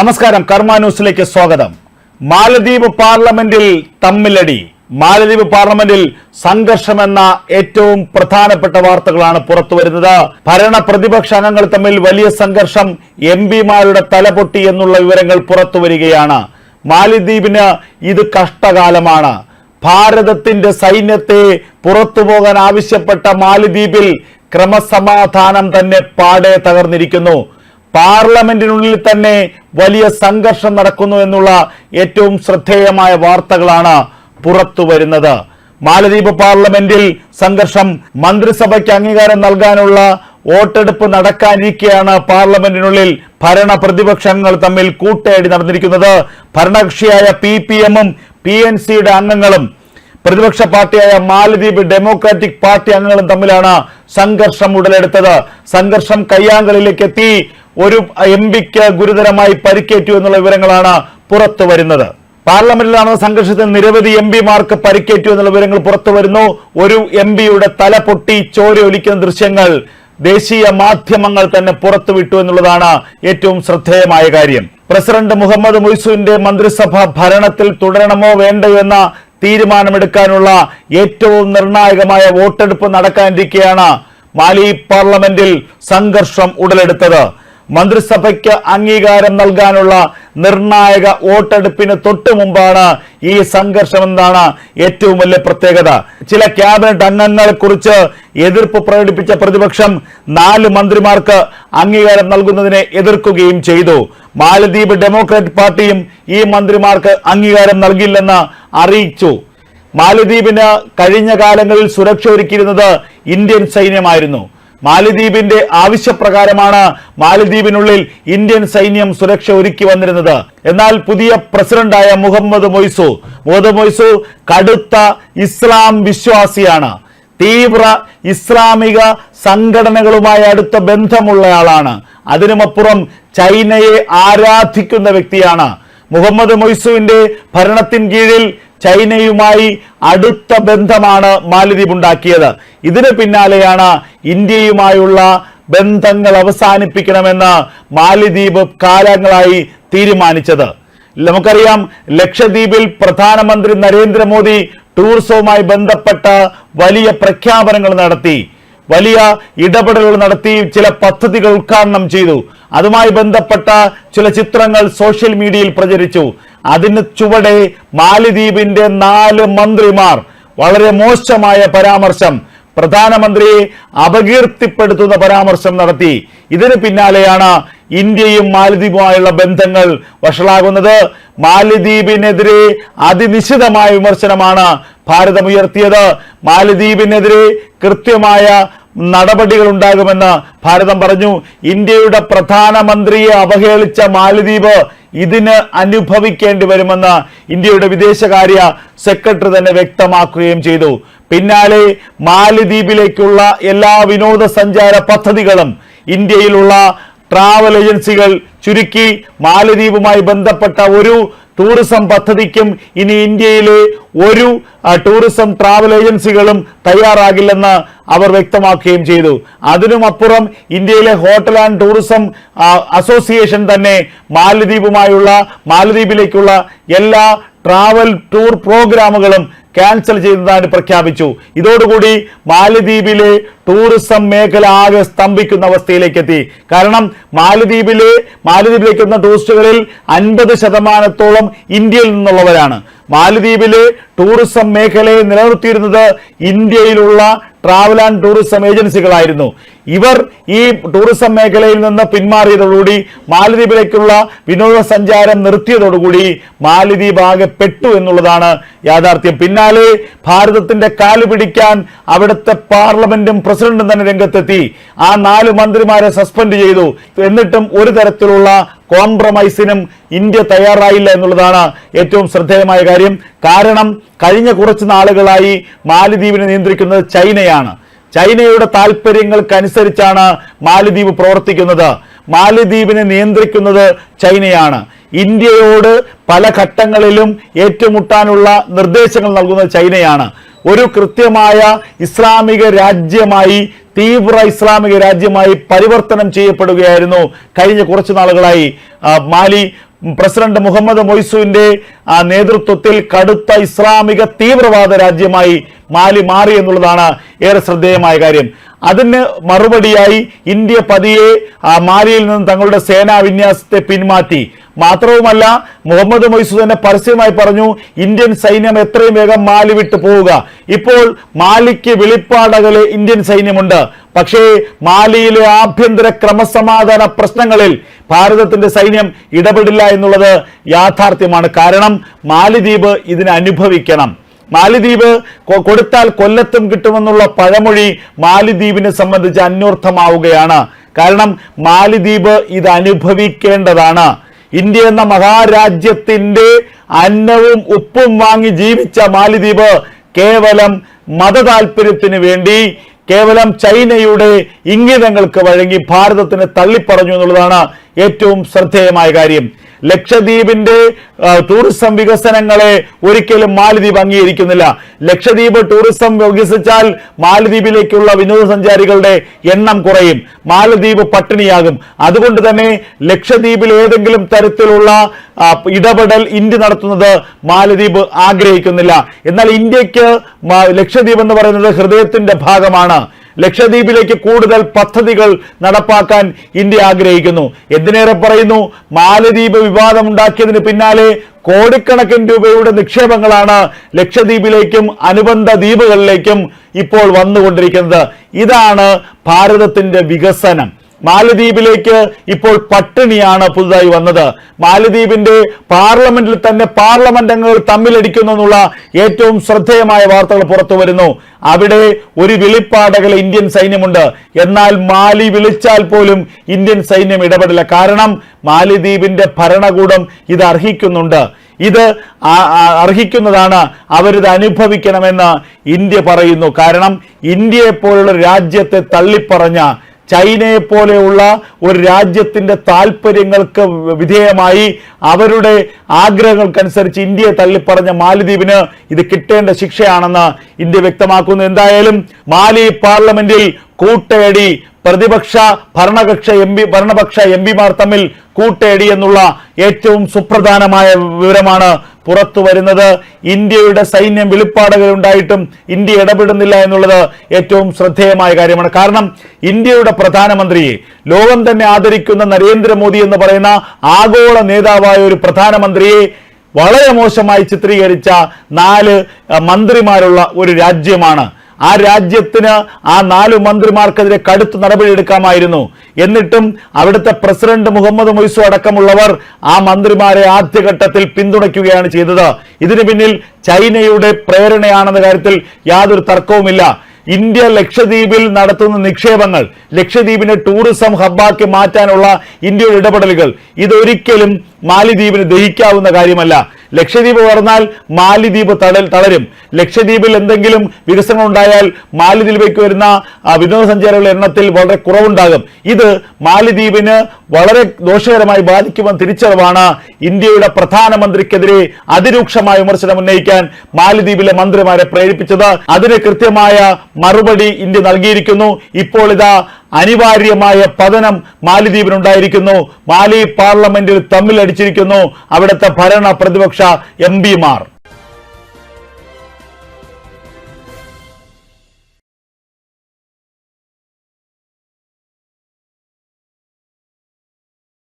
നമസ്കാരം. കർമ്മ ന്യൂസിലേക്ക് സ്വാഗതം. മാലദ്വീപ് പാർലമെന്റിൽ തമ്മിലടി. മാലദ്വീപ് പാർലമെന്റിൽ സംഘർഷമെന്ന ഏറ്റവും പ്രധാനപ്പെട്ട വാർത്തകളാണ് പുറത്തു വരുന്നത് ഭരണ പ്രതിപക്ഷ അംഗങ്ങൾ തമ്മിൽ വലിയ സംഘർഷം എം പിമാരുടെ തലപൊട്ടി എന്നുള്ള വിവരങ്ങൾ പുറത്തു വരികയാണ് മാലദ്വീപിന് ഇത് കഷ്ടകാലമാണ്. ഭാരതത്തിന്റെ സൈന്യത്തെ പുറത്തു പോകാൻ ആവശ്യപ്പെട്ട മാലദ്വീപിൽ ക്രമസമാധാനം തന്നെ പാടെ തകർന്നിരിക്കുന്നു. പാർലമെന്റിനുള്ളിൽ തന്നെ വലിയ സംഘർഷം നടക്കുന്നു എന്നുള്ള ഏറ്റവും ശ്രദ്ധേയമായ വാർത്തകളാണ് പുറത്തു വരുന്നത്. മാലദ്വീപ് പാർലമെന്റിൽ സംഘർഷം മന്ത്രിസഭയ്ക്ക് അംഗീകാരം നൽകാനുള്ള വോട്ടെടുപ്പ് നടക്കാനിരിക്കെയാണ് പാർലമെന്റിനുള്ളിൽ ഭരണ പ്രതിപക്ഷങ്ങൾ തമ്മിൽ കൂട്ടയടി നടന്നിരിക്കുന്നത്. ഭരണകക്ഷിയായ പി പി എമ്മും പി എൻ സിയുടെ അംഗങ്ങളും പ്രതിപക്ഷ പാർട്ടിയായ മാലദ്വീപ് ഡെമോക്രാറ്റിക് പാർട്ടി അംഗങ്ങളും തമ്മിലാണ് സംഘർഷം ഉടലെടുത്തത്. സംഘർഷം കയ്യാങ്കളിലേക്ക് എത്തി ഒരു എം പിക്ക് ഗുരുതരമായി പരിക്കേറ്റു എന്നുള്ള വിവരങ്ങളാണ് പുറത്തു വരുന്നത്. പാർലമെന്റിൽ നടന്ന സംഘർഷത്തിൽ നിരവധി എം പിമാർക്ക് പരിക്കേറ്റു എന്നുള്ള വിവരങ്ങൾ പുറത്തു വരുന്നു. ഒരു എം പിയുടെ തല പൊട്ടി ചോര ഒലിക്കുന്ന ദൃശ്യങ്ങൾ ദേശീയ മാധ്യമങ്ങൾ തന്നെ പുറത്തുവിട്ടു എന്നുള്ളതാണ് ഏറ്റവും ശ്രദ്ധേയമായ കാര്യം. പ്രസിഡന്റ് മുഹമ്മദ് മുയ്സുവിന്റെ മന്ത്രിസഭ ഭരണത്തിൽ തുടരണമോ വേണ്ടയോ എന്ന തീരുമാനമെടുക്കാനുള്ള ഏറ്റവും നിർണായകമായ വോട്ടെടുപ്പ് നടക്കാനിരിക്കെയാണ് മാലി പാർലമെന്റിൽ സംഘർഷം ഉടലെടുത്തത്. മന്ത്രിസഭയ്ക്ക് അംഗീകാരം നൽകാനുള്ള നിർണായക വോട്ടെടുപ്പിന് തൊട്ടു മുമ്പാണ് ഈ സംഘർഷം എന്താണ് ഏറ്റവും വലിയ പ്രത്യേകത? ചില ക്യാബിനറ്റ് അംഗങ്ങളെ കുറിച്ച് എതിർപ്പ് പ്രകടിപ്പിച്ച പ്രതിപക്ഷം നാല് മന്ത്രിമാർക്ക് അംഗീകാരം നൽകുന്നതിനെ എതിർക്കുകയും ചെയ്തു. മാലദ്വീപ് ഡെമോക്രാറ്റ് പാർട്ടിയും ഈ മന്ത്രിമാർക്ക് അംഗീകാരം നൽകില്ലെന്ന് അറിയിച്ചു. മാലദ്വീപിന് കഴിഞ്ഞ കാലങ്ങളിൽ സുരക്ഷ ഒരുക്കിയിരുന്നത് ഇന്ത്യൻ സൈന്യമായിരുന്നു. മാലദ്വീപിന്റെ ആവശ്യപ്രകാരമാണ് മാലിദ്വീപിനുള്ളിൽ ഇന്ത്യൻ സൈന്യം സുരക്ഷ ഒരുക്കി വന്നിരുന്നത്. എന്നാൽ പുതിയ പ്രസിഡന്റായ മുഹമ്മദ് മൊയ്സു മുഹമ്മദ് മൊയ്സു കടുത്ത ഇസ്ലാം വിശ്വാസിയാണ്. തീവ്ര ഇസ്ലാമിക സംഘടനകളുമായി അടുത്ത ബന്ധമുള്ളയാളാണ്. അതിനുമപ്പുറം ചൈനയെ ആരാധിക്കുന്ന വ്യക്തിയാണ്. മുഹമ്മദ് മൊയ്സുവിന്റെ ഭരണത്തിൻ കീഴിൽ ചൈനയുമായി അടുത്ത ബന്ധമാണ് മാലിദ്വീപ് ഉണ്ടാക്കിയത്. ഇതിന് പിന്നാലെയാണ് ഇന്ത്യയുമായുള്ള ബന്ധങ്ങൾ അവസാനിപ്പിക്കണമെന്ന് മാലിദ്വീപ് കാലങ്ങളായി തീരുമാനിച്ചത്. നമുക്കറിയാം ലക്ഷദ്വീപിൽ പ്രധാനമന്ത്രി നരേന്ദ്രമോദി ടൂറിസവുമായി ബന്ധപ്പെട്ട വലിയ പ്രഖ്യാപനങ്ങൾ നടത്തി. വലിയ ഇടപെടലുകൾ നടത്തി ചില പദ്ധതികൾ ഉദ്ഘാടനം ചെയ്തു. അതുമായി ബന്ധപ്പെട്ട ചില ചിത്രങ്ങൾ സോഷ്യൽ മീഡിയയിൽ പ്രചരിച്ചു. അതിന് ചുവടെ മാലിദ്വീപിന്റെ നാല് മന്ത്രിമാർ വളരെ മോശമായ പരാമർശം പ്രധാനമന്ത്രിയെ അപകീർത്തിപ്പെടുത്തുന്ന പരാമർശം നടത്തി. ഇതിന് പിന്നാലെയാണ് ഇന്ത്യയും മാലദ്വീപുമായുള്ള ബന്ധങ്ങൾ വഷളാകുന്നത്. മാലദ്വീപിനെതിരെ അതിനിശിതമായ വിമർശനമാണ് ഭാരതം ഉയർത്തിയത് മാലദ്വീപിനെതിരെ കൃത്യമായ നടപടികൾ ഉണ്ടാകുമെന്ന് ഭാരതം പറഞ്ഞു. ഇന്ത്യയുടെ പ്രധാനമന്ത്രിയെ അവഹേളിച്ച മാലദ്വീപ് ഇതിന് അനുഭവിക്കേണ്ടി വരുമെന്ന് ഇന്ത്യയുടെ വിദേശകാര്യ സെക്രട്ടറി തന്നെ വ്യക്തമാക്കുകയും ചെയ്തു. പിന്നാലെ മാലദ്വീപിലേക്കുള്ള എല്ലാ വിനോദസഞ്ചാര പദ്ധതികളും ഇന്ത്യയിലുള്ള ട്രാവൽ ഏജൻസികൾ ചുരുക്കി മാലദ്വീപുമായി ബന്ധപ്പെട്ട ഒരു ടൂറിസം പദ്ധതിക്കും ഇനി ഇന്ത്യയിലെ ഒരു ടൂറിസം ട്രാവൽ ഏജൻസികളും തയ്യാറാകില്ലെന്ന് അവർ വ്യക്തമാക്കുകയും ചെയ്തു. അതിനുമപ്പുറം ഇന്ത്യയിലെ ഹോട്ടൽ ആൻഡ് ടൂറിസം അസോസിയേഷൻ തന്നെ മാലദ്വീപുമായുള്ള മാലദ്വീപിലേക്കുള്ള എല്ലാ ട്രാവൽ ടൂർ പ്രോഗ്രാമുകളും ക്യാൻസൽ ചെയ്തതായി പ്രഖ്യാപിച്ചു. ഇതോടുകൂടി മാലദ്വീപിലെ ടൂറിസം മേഖല ആകെ സ്തംഭിക്കുന്ന അവസ്ഥയിലേക്ക് എത്തി കാരണം മാലദ്വീപിലെ മാലദ്വീപിലേക്ക് എത്തുന്ന ടൂറിസ്റ്റുകളിൽ അൻപത് ശതമാനത്തോളം ഇന്ത്യയിൽ നിന്നുള്ളവരാണ്. മാലദ്വീപിലെ ടൂറിസം മേഖലയെ നിലനിർത്തിയിരുന്നത് ഇന്ത്യയിലുള്ള ട്രാവൽ ആൻഡ് ടൂറിസം ഏജൻസികളായിരുന്നു. ഇവർ ഈ ടൂറിസം മേഖലയിൽ നിന്ന് പിന്മാറിയതോടുകൂടി മാലദ്വീപിലേക്കുള്ള വിനോദസഞ്ചാരം നിർത്തിയതോടുകൂടി മാലദ്വീപ് ആകെ പെട്ടു എന്നുള്ളതാണ് യാഥാർത്ഥ്യം. പിന്നാലെ ഭാരതത്തിന്റെ കാൽ പിടിക്കാൻ അവിടുത്തെ പാർലമെന്റും പ്രസിഡന്റും തന്നെ രംഗത്തെത്തി. ആ നാല് മന്ത്രിമാരെ സസ്പെൻഡ് ചെയ്തു. എന്നിട്ടും ഒരു തരത്തിലുള്ള കോംപ്രമൈസിനും ഇന്ത്യ തയ്യാറായില്ല എന്നുള്ളതാണ് ഏറ്റവും ശ്രദ്ധേയമായ കാര്യം. കാരണം കഴിഞ്ഞ കുറച്ച് നാളുകളായി മാലദ്വീപിനെ നിയന്ത്രിക്കുന്നത് ചൈനയാണ്. ചൈനയുടെ താല്പര്യങ്ങൾക്കനുസരിച്ചാണ് മാലിദ്വീപ് പ്രവർത്തിക്കുന്നത്. മാലിദ്വീപിനെ നിയന്ത്രിക്കുന്നത് ചൈനയാണ്. ഇന്ത്യയോട് പല ഘട്ടങ്ങളിലും ഏറ്റുമുട്ടാനുള്ള നിർദ്ദേശങ്ങൾ നൽകുന്നത് ചൈനയാണ്. ഒരു കൃത്യമായ ഇസ്ലാമിക രാജ്യമായി തീവ്ര ഇസ്ലാമിക രാജ്യമായി പരിവർത്തനം ചെയ്യപ്പെടുകയായിരുന്നു കഴിഞ്ഞ കുറച്ച് നാളുകളായി. മാലി പ്രസിഡന്റ് മുഹമ്മദ് മൊയ്സുവിന്റെ ആ, നേതൃത്വത്തിൽ കടുത്ത ഇസ്ലാമിക തീവ്രവാദ രാജ്യമായി മാലി മാറി എന്നുള്ളതാണ് ഏറെ ശ്രദ്ധേയമായ കാര്യം. അതിന് മറുപടിയായി ഇന്ത്യ പതിയെ ആ, മാലിയിൽ നിന്ന് തങ്ങളുടെ സേനാ വിന്യാസത്തെ പിന്മാറ്റി. മാത്രവുമല്ല മുഹമ്മദ് മൊയ്സു തന്നെ പരസ്യമായി പറഞ്ഞു ഇന്ത്യൻ സൈന്യം എത്രയും വേഗം മാലി വിട്ടു പോവുക. ഇപ്പോൾ മാലിക്ക് വെളിപ്പാടകലെ ഇന്ത്യൻ സൈന്യമുണ്ട്. പക്ഷേ മാലിയിലെ ആഭ്യന്തര ക്രമസമാധാന പ്രശ്നങ്ങളിൽ ഭാരതത്തിന്റെ സൈന്യം ഇടപെടില്ല എന്നുള്ളത് യാഥാർത്ഥ്യമാണ്. കാരണം മാലിദ്വീപ് ഇതിനെ അനുഭവിക്കണം. മാലിദ്വീപ് കൊടുത്താൽ കൊല്ലത്തും കിട്ടുമെന്നുള്ള പഴമൊഴി മാലിദ്വീപിനെ സംബന്ധിച്ച് അന്വർത്ഥമാവുകയാണ്. കാരണം മാലിദ്വീപ് ഇത് അനുഭവിക്കേണ്ടതാണ്. ഇന്ത്യ എന്ന മഹാരാജ്യത്തിന്റെ അന്നവും ഉപ്പും വാങ്ങി ജീവിച്ച മാലിദ്വീപ് കേവലം മതതാൽപര്യത്തിന് വേണ്ടി കേവലം ചൈനയുടെ ഇംഗിതങ്ങൾക്ക് വഴങ്ങി ഭാരതത്തിന് തള്ളിപ്പറഞ്ഞു എന്നുള്ളതാണ് ഏറ്റവും ശ്രദ്ധേയമായ കാര്യം. ലക്ഷദ്വീപിന്റെ ടൂറിസം വികസനങ്ങളെ ഒരിക്കലും മാലദ്വീപ് അംഗീകരിക്കുന്നില്ല. ലക്ഷദ്വീപ് ടൂറിസം വികസിച്ചാൽ മാലദ്വീപിലേക്കുള്ള വിനോദസഞ്ചാരികളുടെ എണ്ണം കുറയും. മാലദ്വീപ് പട്ടിണിയാകും. അതുകൊണ്ട് തന്നെ ലക്ഷദ്വീപിൽ ഏതെങ്കിലും തരത്തിലുള്ള ഇടപെടൽ ഇന്ത്യ നടത്തുന്നത് മാലദ്വീപ് ആഗ്രഹിക്കുന്നില്ല. എന്നാൽ ഇന്ത്യയ്ക്ക് ലക്ഷദ്വീപ് എന്ന് പറയുന്നത് ഹൃദയത്തിന്റെ ഭാഗമാണ്. ലക്ഷദ്വീപിലേക്ക് കൂടുതൽ പദ്ധതികൾ നടപ്പാക്കാൻ ഇന്ത്യ ആഗ്രഹിക്കുന്നു. എന്തിനേറെ പറയുന്നു? മാലദ്വീപ് വിവാദം ഉണ്ടാക്കിയതിന് പിന്നാലെ കോടിക്കണക്കിന് രൂപയുടെ നിക്ഷേപങ്ങളാണ് ലക്ഷദ്വീപിലേക്കും അനുബന്ധ ദ്വീപുകളിലേക്കും ഇപ്പോൾ വന്നുകൊണ്ടിരിക്കുന്നത്. ഇതാണ് ഭാരതത്തിന്റെ വികസനം. മാലദ്വീപിലേക്ക് ഇപ്പോൾ പട്ടിണിയാണ് പുതുതായി വന്നത്. മാലദ്വീപിന്റെ പാർലമെന്റിൽ തന്നെ പാർലമെന്റ് അംഗങ്ങൾ തമ്മിലടിക്കുന്നു എന്നുള്ള ഏറ്റവും ശ്രദ്ധേയമായ വാർത്തകൾ പുറത്തു വരുന്നു. അവിടെ ഒരു വിളിപ്പാടകൾ ഇന്ത്യൻ സൈന്യമുണ്ട്. എന്നാൽ മാലി വിളിച്ചാൽ പോലും ഇന്ത്യൻ സൈന്യം ഇടപെടില്ല. കാരണം മാലിദ്വീപിന്റെ ഭരണകൂടം ഇത് അർഹിക്കുന്നുണ്ട്. ഇത് അർഹിക്കുന്നതാണ് അവരിത് അനുഭവിക്കണമെന്ന് ഇന്ത്യ പറയുന്നു. കാരണം ഇന്ത്യയെപ്പോലുള്ള രാജ്യത്തെ തള്ളിപ്പറഞ്ഞ ചൈനയെ പോലെയുള്ള ഒരു രാജ്യത്തിന്റെ താല്പര്യങ്ങൾക്ക് വിധേയമായി അവരുടെ ആഗ്രഹങ്ങൾക്കനുസരിച്ച് ഇന്ത്യയെ തള്ളിപ്പറഞ്ഞ മാലിദ്വീപിന് ഇത് കിട്ടേണ്ട ശിക്ഷയാണെന്ന് ഇന്ത്യ വ്യക്തമാക്കുന്നു. എന്തായാലും മാലി പാർലമെന്റിൽ കൂട്ടേടി പ്രതിപക്ഷ ഭരണകക്ഷ എം പി ഭരണപക്ഷ എം പിമാർ തമ്മിൽ കൂട്ടേടി എന്നുള്ള ഏറ്റവും സുപ്രധാനമായ വിവരമാണ് പുറത്തു വരുന്നത് ഇന്ത്യയുടെ സൈന്യം വെളിപ്പാടുകൾ ഉണ്ടായിട്ടും ഇന്ത്യ ഇടപെടുന്നില്ല എന്നുള്ളത് ഏറ്റവും ശ്രദ്ധേയമായ കാര്യമാണ്. കാരണം ഇന്ത്യയുടെ പ്രധാനമന്ത്രിയെ ലോകം തന്നെ ആദരിക്കുന്ന നരേന്ദ്രമോദി എന്ന് പറയുന്ന ആഗോള നേതാവായ ഒരു പ്രധാനമന്ത്രിയെ വളരെ മോശമായി ചിത്രീകരിച്ച നാല് മന്ത്രിമാരുള്ള ഒരു രാജ്യമാണ് ആ രാജ്യത്തിന് ആ നാലു മന്ത്രിമാർക്കെതിരെ കടുത്ത നടപടിയെടുക്കാമായിരുന്നു. എന്നിട്ടും അവിടുത്തെ പ്രസിഡന്റ് മുഹമ്മദ് മൊയ്സു അടക്കമുള്ളവർ ആ മന്ത്രിമാരെ ആദ്യഘട്ടത്തിൽ പിന്തുണയ്ക്കുകയാണ് ചെയ്തത്. ഇതിനു പിന്നിൽ ചൈനയുടെ പ്രേരണയാണെന്ന കാര്യത്തിൽ യാതൊരു തർക്കവുമില്ല. ഇന്ത്യ ലക്ഷദ്വീപിൽ നടത്തുന്ന നിക്ഷേപങ്ങൾ ലക്ഷദ്വീപിനെ ടൂറിസം ഹബ്ബാക്കി മാറ്റാനുള്ള ഇന്ത്യയുടെ ഇടപെടലുകൾ ഇതൊരിക്കലും മാലിദ്വീപിന് ദഹിക്കാവുന്ന കാര്യമല്ല. ലക്ഷദ്വീപ് പറഞ്ഞാൽ മാലിദ്വീപ് തടൽ തളരും. ലക്ഷദ്വീപിൽ എന്തെങ്കിലും വികസനം ഉണ്ടായാൽ മാലിദ്വീപിലേക്ക് വരുന്ന വിനോദസഞ്ചാരികളുടെ എണ്ണത്തിൽ വളരെ കുറവുണ്ടാകും. ഇത് മാലിദ്വീപിന് വളരെ ദോഷകരമായി ബാധിക്കുമെന്ന് തിരിച്ചറിവാണ് ഇന്ത്യയുടെ പ്രധാനമന്ത്രിക്കെതിരെ അതിരൂക്ഷമായ വിമർശനം ഉന്നയിക്കാൻ മാലിദ്വീപിലെ മന്ത്രിമാരെ പ്രേരിപ്പിച്ചത്. അതിന് കൃത്യമായ മറുപടി ഇന്ത്യ നൽകിയിരിക്കുന്നു. ഇപ്പോൾ ഇതാ അനിവാര്യമായ പതനം മാലിദ്വീപിനുണ്ടായിരിക്കുന്നു. മാലി പാർലമെന്റിൽ തമ്മിലടിച്ചിരിക്കുന്നു. അവിടുത്തെ ഭരണ പ്രതിപക്ഷ എം പിമാർ.